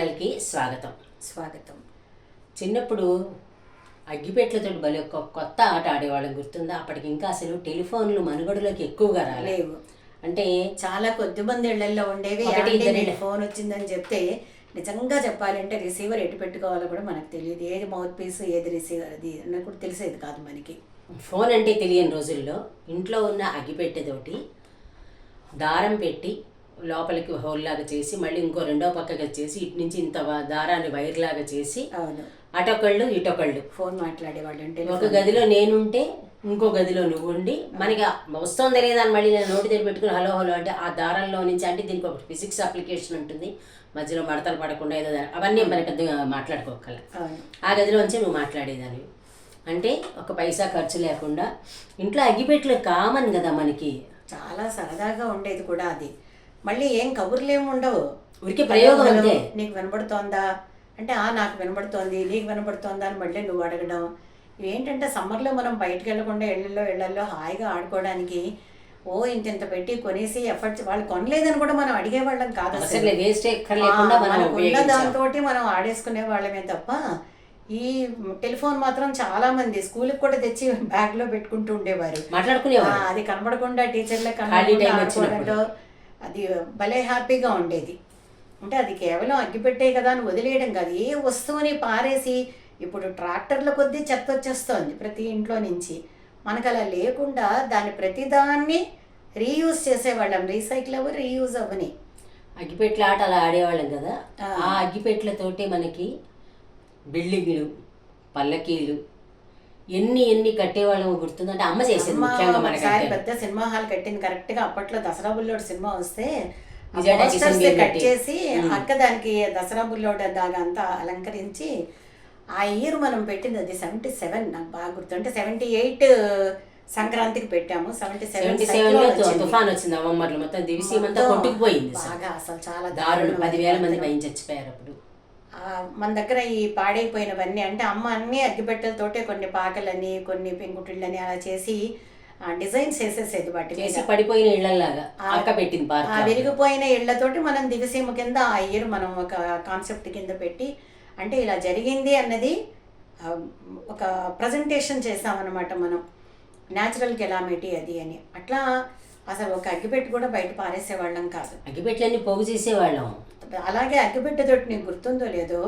ఛానల్కి స్వాగతం. స్వాగతం. చిన్నప్పుడు అగ్గిపెట్లతో భలే ఒక కొత్త ఆట ఆడేవాళ్ళం గుర్తుందా? అప్పటికి ఇంకా అసలు టెలిఫోన్లు మనుగడలోకి ఎక్కువగా రాలేదు లేవు. అంటే చాలా కొద్ది మంది ఇళ్ళలో ఉండేవి. ఫోన్ వచ్చిందని చెప్తే నిజంగా చెప్పాలంటే రిసీవర్ ఎటు పెట్టుకోవాలో కూడా మనకు తెలియదు. ఏది మౌత్ పీస్ ఏది రిసీవర్ అది అన్నది కూడా తెలిసేది కాదు మనకి. ఫోన్ అంటే తెలియని రోజుల్లో ఇంట్లో ఉన్న అగ్గిపెట్టెతోటి దారం పెట్టి లోపలికి హోల్ లాగా చేసి మళ్ళీ ఇంకో రెండో పక్కగా చేసి ఇటు నుంచి ఇంత దారాన్ని వైర్ లాగా చేసి అవును. అటొకళ్ళు ఇటొకళ్ళు. ఫోన్ మాట్లాడేవాళ్ళు అంటే ఒక గదిలో నేనుంటే ఇంకో గదిలో నువ్వు ఉండి మనకి వస్తుందా లేదా అని మళ్ళీ నేను నోటి దగ్గర పెట్టుకుని హలో హలో అంటే ఆ దారంలో నుంచి అంటే దీనికి ఒక ఫిజిక్స్ అప్లికేషన్ ఉంటుంది. మధ్యలో మడతలు పడకుండా ఏదో అవన్నీ మనకి మాట్లాడుకోగల ఆ గదిలోంచి నువ్వు మాట్లాడేదానివి. అంటే ఒక పైసా ఖర్చు లేకుండా ఇంట్లో అగ్గిపెట్లు కామన్ కదా మనకి. చాలా సరదాగా ఉండేది కూడా అది. మళ్ళీ ఏం కబుర్లు ఉండవు. ఊరికే ప్రయోగం అంతే. నీకు వినపడుతోందా అంటే ఆ నాకు వినపడుతోంది నీకు వినపడుతోందా అని మళ్ళీ నువ్వు అడగడం. ఏంటంటే సమ్మర్లో మనం బయటకు వెళ్ళకుండా ఇళ్ళల్లో ఇళ్ళల్లో హాయిగా ఆడుకోవడానికి ఓ ఇంత ఇంత పెట్టి కొనేసి ఎఫర్ట్స్ వాళ్ళు కొనలేదని కూడా మనం అడిగేవాళ్ళం కాదు మనకున్న దాంతో మనం ఆడేసుకునే వాళ్ళమే తప్ప ఈ టెలిఫోన్ మాత్రం చాలా మంది స్కూల్కి కూడా తెచ్చి బ్యాగ్లో పెట్టుకుంటూ ఉండేవారు. అది కనబడకుండా టీచర్లే ఖాళీ టైం కనబడకుండా అది భలే హ్యాపీగా ఉండేది. అంటే అది కేవలం అగ్గిపెట్టే కదా అని వదిలేయడం కాదు. ఏ వస్తువుని పారేసి ఇప్పుడు ట్రాక్టర్ల కొద్దీ చెత్త వచ్చేస్తోంది ప్రతి ఇంట్లో నుంచి. మనకు అలా లేకుండా దాని ప్రతిదాన్ని రీయూజ్ చేసేవాళ్ళం. రీసైకిల్ అవ్వ రీయూజ్ అవ్వని. అగ్గిపెట్ల ఆట అలా ఆడేవాళ్ళం కదా. ఆ. ఆ అగ్గిపెట్లతోటి మనకి బిల్డింగ్లు పల్లకీలు ఎన్ని ఎన్ని కట్టేవాళ్ళం గుర్తుందంటే అమ్మ చేసేది ముఖ్యంగా మనకి పెద్ద సినిమా హాల్ కట్టింది కరెక్ట్గా అప్పట్లో దసరా బుల్లోడు సినిమా వస్తే కట్. చేసి అక్క దానికి దసరా బుల్లోడు దాగా అంతా అలంకరించి ఆ ఇయర్ మనం పెట్టింది అది సెవెంటీ సెవెన్. నాకు బాగా గుర్తు. అంటే సెవెంటీ ఎయిట్ సంక్రాంతికి పెట్టాము. సెవెంటీ సెవెంటీ సెవెన్లో తుఫాన్ వచ్చింది అమ్మమ్మర్లు మొత్తం దివిసీమంతా కొట్టుకుపోయింది. బాగా అసలు చాలా దారుణం. పదివేల మంది పైన చచ్చిపోయారు అప్పుడు. మన దగ్గర ఈ పాడైపోయినవన్నీ అంటే అమ్మ అన్ని అగ్గిపెట్టెలతోటే కొన్ని పాకలని కొన్ని పెంకుటిళ్ళని అలా చేసి డిజైన్స్ వేసేసేది వాటి చేసి పడిపోయిన ఇళ్ళలాగా అక్క పెట్టింది ఆ విరిగిపోయిన ఇళ్ళతోటి మనం దివిసీమ కింద ఆ ఇయర్ మనం ఒక కాన్సెప్ట్ కింద పెట్టి అంటే ఇలా జరిగింది అన్నది ఒక ప్రజెంటేషన్ చేసామన్నమాట మనం. న్యాచురల్ కెలామిటీ అది అని. అట్లా అసలు ఒక అగ్గిపెట్టి కూడా బయట పారేసేవాళ్ళం కాదు. అగ్గిపెట్లన్నీ పోగు చేసేవాళ్ళం. అలాగే అగ్గిపెట్టెతోటి నీకు గుర్తుందో లేదో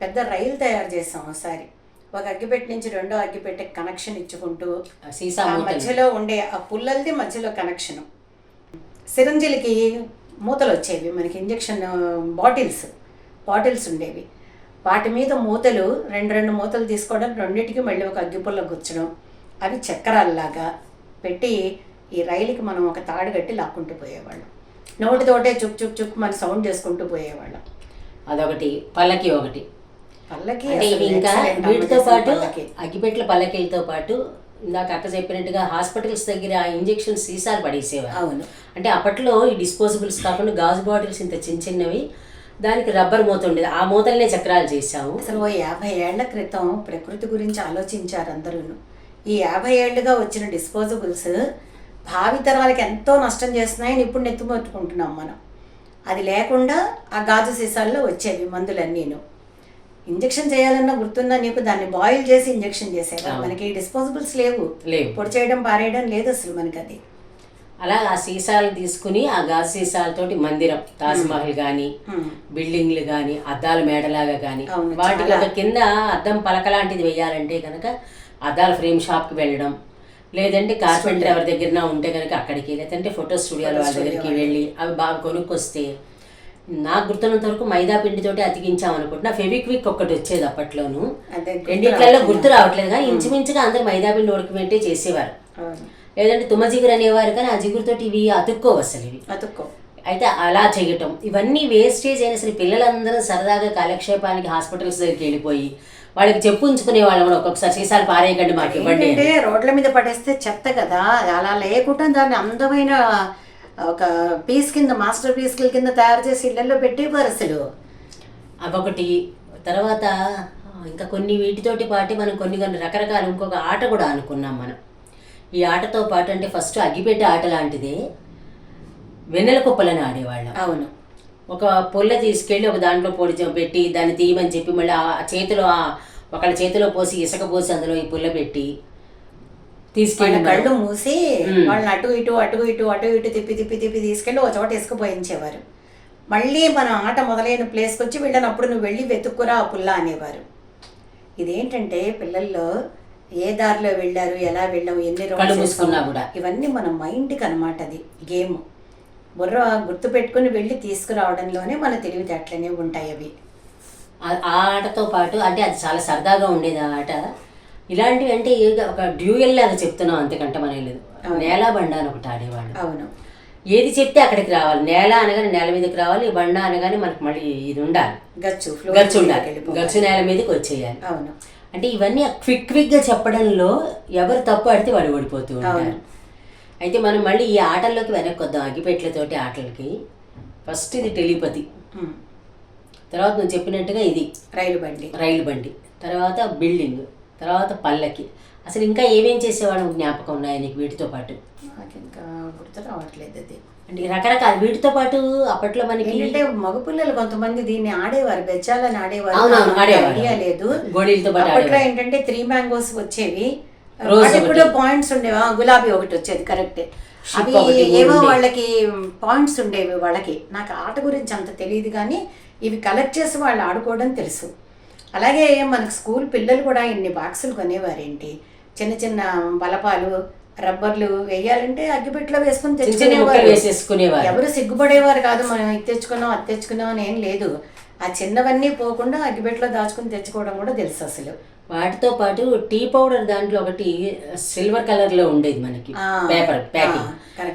పెద్ద రైలు తయారు చేసాం ఒకసారి. ఒక అగ్గిపెట్టి నుంచి రెండో అగ్గిపెట్టెకి కనెక్షన్ ఇచ్చుకుంటూ సీసా మధ్యలో ఉండే ఆ పుల్లలది మధ్యలో కనెక్షన్ సిరంజిలకి మూతలు వచ్చేవి మనకి ఇంజెక్షన్ బాటిల్స్ బాటిల్స్ ఉండేవి. వాటి మీద మూతలు రెండు రెండు మూతలు తీసుకోవడం రెండింటికి మళ్ళీ ఒక అగ్గిపుల్ల గుచ్చడం అవి చక్రాల్లాగా పెట్టి ఈ రైలుకి మనం ఒక తాడు కట్టి లాక్కుంటూ పోయేవాళ్ళం. నోటితోటే చుక్ చుక్ చుక్ మన సౌండ్ చేసుకుంటూ పోయేవాళ్ళం. అదొకటి. పల్లకి ఒకటి. పల్లకి అంటే అసలు ఇవి ఇంకా వీటితో పాటు. అగ్గిపెట్ల పల్లకీలతో పాటు ఇందాక అక్క చెప్పినట్టుగా హాస్పిటల్స్ దగ్గర ఆ ఇంజెక్షన్ సీసాలు పడేసేవారు. అవును. అంటే అప్పట్లో ఈ డిస్పోజబుల్స్ కాకుండా గాజు బాటిల్స్ ఇంత చిన్న చిన్నవి దానికి రబ్బర్ మూత ఉండేది. ఆ మూతలనే చక్రాలు చేసాము అసలు ఓ యాభై ఏళ్ళ క్రితం ప్రకృతి గురించి ఆలోచించారు అందరూ ఈ యాభై ఏళ్ళుగా వచ్చిన డిస్పోజబుల్స్ భావి తరాలకి ఎంతో నష్టం చేస్తున్నాయని ఇప్పుడు నెత్తిమొట్టుకుంటున్నాం మనం. అది లేకుండా ఆ గాజు సీసాల్లో వచ్చేవి మందులన్నీను. ఇంజెక్షన్ చేయాలన్నా గుర్తుందా నీకు? దాన్ని బాయిల్ చేసి ఇంజెక్షన్ చేసేవారు మనకి డిస్పోజబుల్స్ లేవు. లేవు. పొడి చేయడం పారేయడం లేదు అసలు మనకి అది అలా ఆ సీసాలు తీసుకుని ఆ గాజు సీసాలతోటి మందిరం తాజ్ మహల్ కానీ హ్మ్. బిల్డింగ్లు కానీ అద్దాల మేడలాగా కానీ అవును, వాటికి ఒక కింద అద్దం పలక లాంటిది వేయాలంటే కనుక అద్దాల ఫ్రేమ్ షాప్కి వెళ్ళడం లేదంటే కార్పెంటర్ ఎవరి దగ్గర ఉంటే కనుక అక్కడికి లేదంటే ఫోటో స్టూడియోల వాళ్ళ దగ్గరికి వెళ్ళి అవి బాగా కొనుక్కొస్తే నాకు గుర్తున్నంత వరకు మైదా పిండితోటి అతికించాం అనుకుంటున్నా. ఫెవిక్విక్ ఒక్కటి వచ్చేది అప్పట్లోను. రెండిట్లలో రావట్లేదు. గుర్తు రావట్లేదు కానీ ఇంచుమించుగా అందరు మైదా పిండి ఉడకబెట్టి చేసేవారు. లేదంటే తుమ్మ జిగురు అనేవారు కానీ ఆ జిగురుతోటి ఇవి అతుక్కోవు అసలు ఇవి. అతుక్కో. అయితే అలా చేయటం. ఇవన్నీ వేస్టేజ్ అయినా సరే పిల్లలందరూ సరదాగా కాలక్షేపానికి హాస్పిటల్స్ దగ్గరికి వెళ్ళిపోయి వాళ్ళకి చెప్పు ఉంచుకునే వాళ్ళం ఒక్కొక్కసారి. సీసాలు పారేయకండి మాకు ఇవ్వండి. ఏంటంటే రోడ్ల మీద పడేస్తే చెత్త కదా. అలా లేకుండా దాన్ని అందమైన ఒక పీస్ కింద మాస్టర్ పీస్ కింద తయారు చేసి ఇళ్ళలో పెట్టేవారు అసలు. అవొకటి తర్వాత ఇంకా కొన్ని వీటితోటి పాటు మనం కొన్ని కొన్ని రకరకాల ఇంకొక ఆట కూడా అనుకున్నాం మనం. ఈ ఆటతో పాటు అంటే ఫస్ట్ అగ్గిపెట్టే ఆట లాంటిదే. వెన్నెల కుప్పలని ఆడేవాళ్ళం. అవును. ఒక పొల్ల తీసుకెళ్ళి ఒక దాంట్లో పొడి పెట్టి దాన్ని తీయమని చెప్పి మళ్ళీ ఆ చేతిలో ఆ- ఒకళ్ళ చేతిలో పోసి ఇసుక పోసి అందులో ఈ పుల్ల పెట్టి తీసుకెళ్ళి కళ్ళు మూసి. వాళ్ళని అటు ఇటు అటు ఇటు అటు ఇటు తిప్పి తిప్పి తిప్పి తీసుకెళ్ళి ఒక చోట ఇసుకుపోయించేవారు. మళ్ళీ మన ఆట మొదలైన ప్లేస్కి వచ్చి వెళ్ళినప్పుడు నువ్వు వెళ్ళి వెతుక్కురా ఆ పుల్ల అనేవారు. ఇదేంటంటే పిల్లల్లో ఏ దారిలో వెళ్ళారు ఎలా వెళ్ళాము ఎన్ని వేసాము, కూడా. ఇవన్నీ మన మైండ్కి అనమాట అది గేమ్. బుర్ర గుర్తు పెట్టుకుని వెళ్ళి తీసుకురావడంలోనే మన తెలివితేటలనే ఉంటాయి అవి. ఆ- ఆటతో పాటు అంటే అది చాలా సరదాగా ఉండేది ఆ ఆట. ఇలాంటివి అంటే ఒక డ్యూయల్ లాగా చెప్తున్నాం అంతకంటే మనం లేదు. నేల బండ అని ఒకటి ఆడేవాళ్ళు. అవును. ఏది చెప్తే అక్కడికి రావాలి. నేల అనగానే నేల మీదకి రావాలి బండ అనగానే మనకు మళ్ళీ ఇది ఉండాలి. గచ్చు గచ్చు ఉండాలి. గచ్చు నేల మీదకి వచ్చేయాలి. అవును. అంటే ఇవన్నీ క్విక్ క్విక్గా చెప్పడంలో ఎవరు తప్పు ఆడితే వాడు ఓడిపోతూ ఉంటారు. అయితే మనం మళ్ళీ ఈ ఆటల్లోకి వెనక్కి వద్దాం అగ్గిపెట్లతోటి ఆటలకి. ఫస్ట్ ఇది టెలిపతి. తర్వాత నువ్వు చెప్పినట్టుగా ఇది. రైలు బండి. రైలు బండి. తర్వాత బిల్డింగ్. తర్వాత పల్లకి. అసలు ఇంకా ఏమేం చేసేవాళ్ళం జ్ఞాపకం ఉన్నాయి నీకు వీటితో పాటు? నాకు ఇంకా గుర్తు రావట్లేదు అది. అంటే రకరకాల. వీటితో పాటు అప్పట్లో మనకి ఏంటంటే మగపిల్లలు కొంతమంది దీన్ని ఆడేవారు. బెచ్చాలని ఆడేవారు. లేదు. గోళీలతో పాటు అప్పట్లో. ఏంటంటే త్రీ మ్యాంగోస్ వచ్చేవి. కూడా. పాయింట్స్ ఉండేవి? గులాబీ ఒకటి వచ్చేది కరెక్ట్. అవి ఏమో. వాళ్ళకి పాయింట్స్ ఉండేవి వాళ్ళకి. నాకు ఆట గురించి అంత తెలియదు కానీ ఇవి కలెక్ట్ చేసి వాళ్ళు ఆడుకోవడం తెలుసు. అలాగే మనకు స్కూల్ పిల్లలు కూడా ఇన్ని బాక్సులు కొనేవారేంటి? చిన్న చిన్న బలపాలు రబ్బర్లు వేయాలంటే అగ్గిపెట్టలో వేసుకుని తెచ్చుకునేవారు. వేసేసుకునేవారు. ఎవరు సిగ్గుపడేవారు కాదు మనం ఇది తెచ్చుకున్నాం అది తెచ్చుకున్నాం అని ఏం లేదు. ఆ చిన్నవన్నీ పోకుండా అగ్గిపెట్టలో దాచుకుని తెచ్చుకోవడం కూడా తెలుసు అసలు. వాటితో పాటు టీ పౌడర్ దాంట్లో ఒకటి సిల్వర్ కలర్లో ఉండేది మనకి పేపర్ ప్యాకింగ్.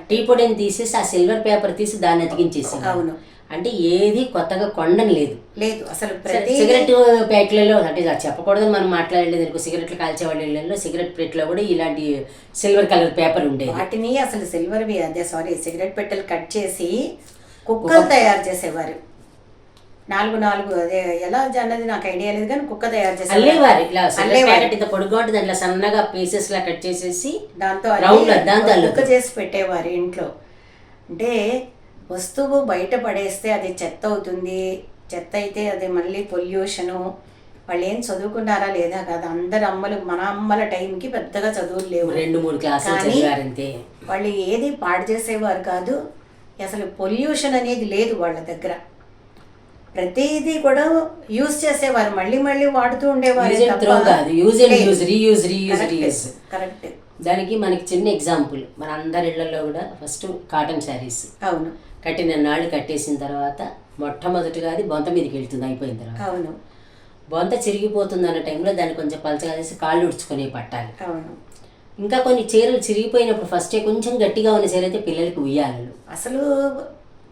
టీ పొడిని తీసేసి ఆ సిల్వర్ పేపర్ తీసి దాన్ని అతికించేసి అవును. అంటే ఏది కొత్తగా కొండని లేదు. లేదు అసలు సిగరెట్ ప్యాక్లలో అంటే అది చెప్పకూడదని మనం మాట్లాడలేదు సిగరెట్లు కాల్చేవాళ్ళ ఇళ్ళల్లో సిగరెట్ ప్లేట్లో కూడా ఇలాంటి సిల్వర్ కలర్ పేపర్ ఉండేది. వాటిని అసలు సిల్వర్వి అదే సారీ సిగరెట్ పెట్టెలు కట్ చేసి కుక్కలు తయారు చేసేవారు. నాలుగు నాలుగు అదే ఎలా అన్నది నాకు ఐడియా లేదు కానీ కుక్క తయారు చేసేవారు. అల్లేవారు ఇట్లా సిల్వర్ అల్లేవారు. ఇంత దాంట్లో సన్నగా పీసెస్ లా కట్ చేసేసి దాంతో దాంతో కుక్క. చేసి పెట్టేవారు ఇంట్లో. అంటే వస్తువు బయట పడేస్తే అది చెత్త అవుతుంది. చెత్త అయితే అది మళ్ళీ పొల్యూషను. వాళ్ళు ఏం చదువుకున్నారా లేదా కదా అందరు అమ్మలు మన అమ్మల టైంకి పెద్దగా చదువులు లేవు. రెండు మూడు క్లాసులు వాళ్ళు ఏది పాడు చేసేవారు కాదు అసలు పొల్యూషన్ అనేది లేదు వాళ్ళ దగ్గర. ప్రతిదీ కూడా యూజ్ చేసేవారు మళ్ళీ మళ్ళీ వాడుతూ ఉండేవారు యూజ్ అండ్ త్రో కాదు. Use and use reuse reuse reuse. Correct. దానికి మనకి చిన్న ఎగ్జాంపుల్. మన అందరి ఇళ్ళలో కూడా ఫస్ట్ కాటన్ శారీస్. అవును. కట్టిన నాళ్ళు కట్టేసిన తర్వాత మొట్టమొదటిగా అది బొంత మీదకి వెళ్తుంది అయిపోయిన తర్వాత. అవును. బొంత చిరిగిపోతుంది అన్న టైంలో దాన్ని కొంచెం పలచగా చేసి కాళ్ళు ఉడుచుకొని పట్టాలి. అవును. ఇంకా కొన్ని చీరలు చిరిగిపోయినప్పుడు ఫస్టే కొంచెం గట్టిగా ఉన్న చీర అయితే పిల్లలకి ఉయ్యాలలు. అసలు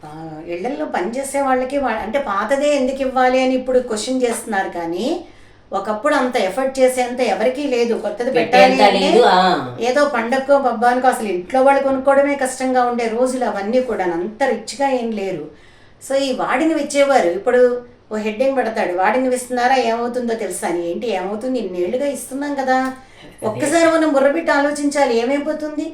ఆ, ఇళ్ళల్లో పనిచేసే వాళ్ళకి అంటే పాతదే ఎందుకు ఇవ్వాలి అని ఇప్పుడు క్వశ్చన్ చేస్తున్నారు కానీ ఒకప్పుడు అంత ఎఫర్ట్ చేసేంత ఎవరికీ లేదు. కొత్తది పెట్టాలి అంటే. ఏదో పండక్కో పబ్బానికో అసలు ఇంట్లో వాళ్ళు కొనుక్కోవడమే కష్టంగా ఉండే రోజులు అవన్నీ కూడా అంత రిచ్గా ఏం లేరు. సో ఈ వాడిని ఇచ్చేవారు ఇప్పుడు ఓ హెడ్డింగ్ పెడతాడు. వాడిని ఇస్తున్నారా ఏమవుతుందో తెలుసా అని. ఏంటి? ఏమవుతుంది? ఇన్నేళ్ళుగా ఇస్తున్నాం కదా. ఒక్కసారి మనం బుర్రబిట్టి ఆలోచించాలి. ఏమైపోతుంది?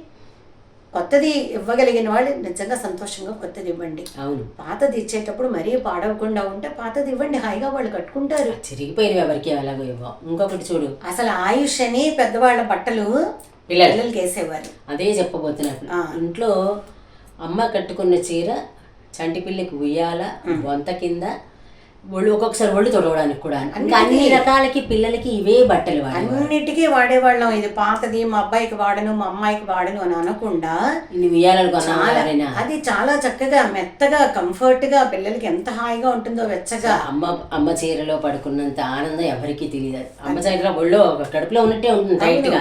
కొత్తది ఇవ్వగలిగిన వాళ్ళు నిజంగా సంతోషంగా కొత్తది ఇవ్వండి. అవును. పాతది ఇచ్చేటప్పుడు మరీ పాడవకుండా ఉంటే పాతది ఇవ్వండి హాయిగా వాళ్ళు కట్టుకుంటారు. చిరిగిపోయినవి ఎవరికి ఎలాగో ఇవ్వం. ఇంకొకటి చూడు. అసలు ఆయుష్ అని పెద్దవాళ్ళ బట్టలు పిల్లలు. పిల్లలకి వేసేవారు. అదే చెప్పబోతున్నప్పుడు ఆ. ఇంట్లో అమ్మ కట్టుకున్న చీర చంటి పిల్లకి ఉయ్యాల బొంత కింద ఒళ్ళు ఒక్కొక్కసారి ఒళ్ళు తొడవడానికి కూడా. ఇంకా అన్ని రకాలకి పిల్లలకి ఇవే బట్టలు అన్నిటికీ వాడేవాళ్ళం. ఇది పాతది మా అబ్బాయికి వాడను మా అమ్మాయికి వాడను అని అనకుండా అది చాలా చక్కగా మెత్తగా కంఫర్ట్గా పిల్లలకి ఎంత హాయిగా ఉంటుందో వెచ్చగా. అమ్మ అమ్మ చీరలో పడుకున్నంత ఆనందం ఎవరికీ తెలియదు. అమ్మ చీరలో ఒళ్ళో ఒక కడుపులో ఉన్నట్టే ఉంటుంది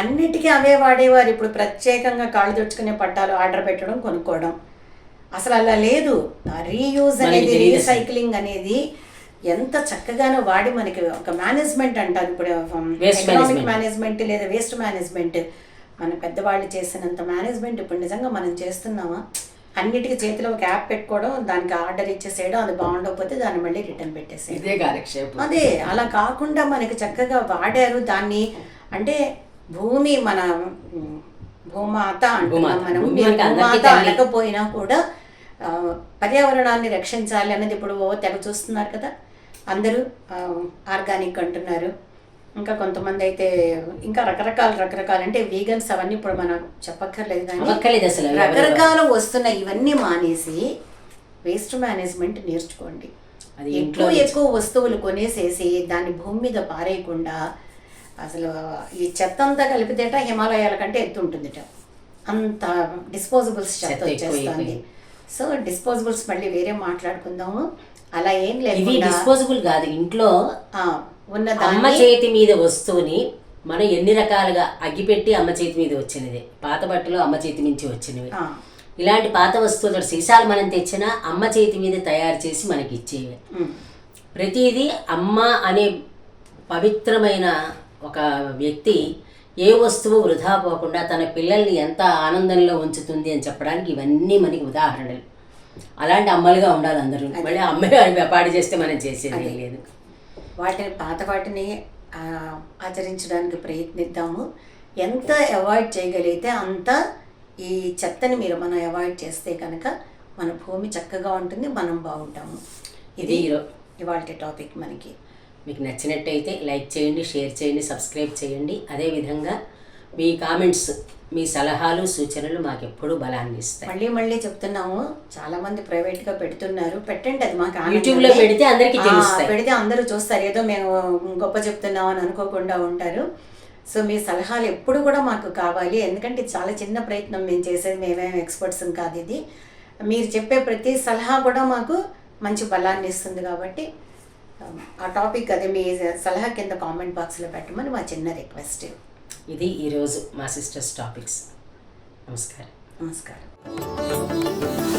అన్నిటికీ అవే వాడేవారు. ఇప్పుడు ప్రత్యేకంగా కాళ్ళు తుడుచుకునే పట్టాలు ఆర్డర్ పెట్టడం కొనుక్కోవడం. అసలు అలా లేదు రీయూజ్ అనేది. రీసైక్లింగ్ అనేది ఎంత చక్కగానో వాడి మనకి ఒక మేనేజ్మెంట్ అంటారు ఇప్పుడు ఎకనామిక్. మేనేజ్మెంట్ లేదా వేస్ట్ మేనేజ్మెంట్ మన పెద్దవాళ్ళు చేసినంత మేనేజ్మెంట్ ఇప్పుడు నిజంగా మనం చేస్తున్నామా అన్నిటికీ చేతిలో ఒక యాప్ పెట్టుకోవడం దానికి ఆర్డర్ ఇచ్చేసేయడం అది బాగుండకపోతే దాన్ని మళ్ళీ రిటర్న్ పెట్టేసేయడం కాలక్షేపం అదే అలా కాకుండా మనకి చక్కగా వాడారు దాన్ని అంటే భూమి మన భూమాత అంటున్నాం. మనం భూమాత. అనకపోయినా కూడా పర్యావరణాన్ని రక్షించాలి అన్నది ఇప్పుడు ఓ తెగ చూస్తున్నారు కదా. అందరూ ఆర్గానిక్ అంటున్నారు. ఇంకా కొంతమంది అయితే ఇంకా రకరకాల రకరకాల అంటే వీగన్స్ అవన్నీ ఇప్పుడు మనం చెప్పక్కర్లేదు కానీ అసలు రకరకాల వస్తున్న ఇవన్నీ మానేసి వేస్ట్ మేనేజ్మెంట్ నేర్చుకోండి. ఎక్కువ ఎక్కువ వస్తువులు కొనేసేసి దాన్ని భూమి మీద పారేయకుండా అసలు ఈ చెత్త అంతా కలిపితేట హిమాలయాల కంటే ఎత్తు ఉంటుందిట. అంత డిస్పోజబుల్స్ చెత్త వచ్చేస్తుంది. సో డిస్పోజబుల్స్ మళ్ళీ వేరే మాట్లాడుకుందాము. అలా ఏం ఇవి లేకుండా డిస్పోజబుల్ కాదు. ఇంట్లో ఉన్న అమ్మ చేతి మీద వస్తువుని మనం ఎన్ని రకాలుగా అగ్గిపెట్టి అమ్మ చేతి మీద వచ్చినది పాత బట్టలు అమ్మ చేతి నుంచి వచ్చినవి. ఇలాంటి పాత వస్తువులు సీసాలు మనం తెచ్చినా అమ్మ చేతి మీద తయారు చేసి మనకి ఇచ్చేవి. ప్రతిదీ అమ్మ అనే పవిత్రమైన ఒక వ్యక్తి ఏ వస్తువు వృధా పోకుండా తన పిల్లల్ని ఎంత ఆనందంలో ఉంచుతుంది అని చెప్పడానికి ఇవన్నీ మనకి ఉదాహరణలు. అలాంటి అమ్మలుగా ఉండాలి అందరూ. మళ్ళీ అమ్మాయి పాడి చేస్తే మనం చేసేది లేదు. వాటిని పాత వాటిని ఆచరించడానికి ప్రయత్నిద్దాము. ఎంత అవాయిడ్ చేయగలిగితే అంత ఈ చెత్తని మీరు మనం అవాయిడ్ చేస్తే కనుక మన భూమి చక్కగా ఉంటుంది మనం బాగుంటాము. ఇది ఇవాళ టాపిక్ మనకి. మీకు నచ్చినట్టయితే లైక్ చేయండి షేర్ చేయండి సబ్స్క్రైబ్ చేయండి. అదేవిధంగా మీ కామెంట్స్ మీ సలహాలు సూచనలు మాకు ఎప్పుడూ బలాన్ని ఇస్తాయి. మళ్ళీ మళ్ళీ చెప్తున్నాము. చాలా మంది ప్రైవేట్గా పెడుతున్నారు. పెట్టండి అది మాకు ఆనందమే. యూట్యూబ్లో పెడితే అందరికీ. పెడితే అందరూ చూస్తారు. ఏదో మేము గొప్ప చెప్తున్నాం అని అనుకోకుండా ఉంటారు. సో మీ సలహాలు ఎప్పుడు కూడా మాకు కావాలి. ఎందుకంటే చాలా చిన్న ప్రయత్నం. మేము చేసేది మేమేం ఎక్స్పర్ట్స్ కాదు ఇది. మీరు చెప్పే ప్రతి సలహా కూడా మాకు మంచి బలాన్ని ఇస్తుంది కాబట్టి ఆ టాపిక్ అదే మీ సలహా కింద కామెంట్ బాక్స్లో పెట్టమని మా చిన్న రిక్వెస్ట్ ఇది ఈరోజు మా సిస్టర్స్ టాపిక్స్ నమస్కారం. నమస్కారం.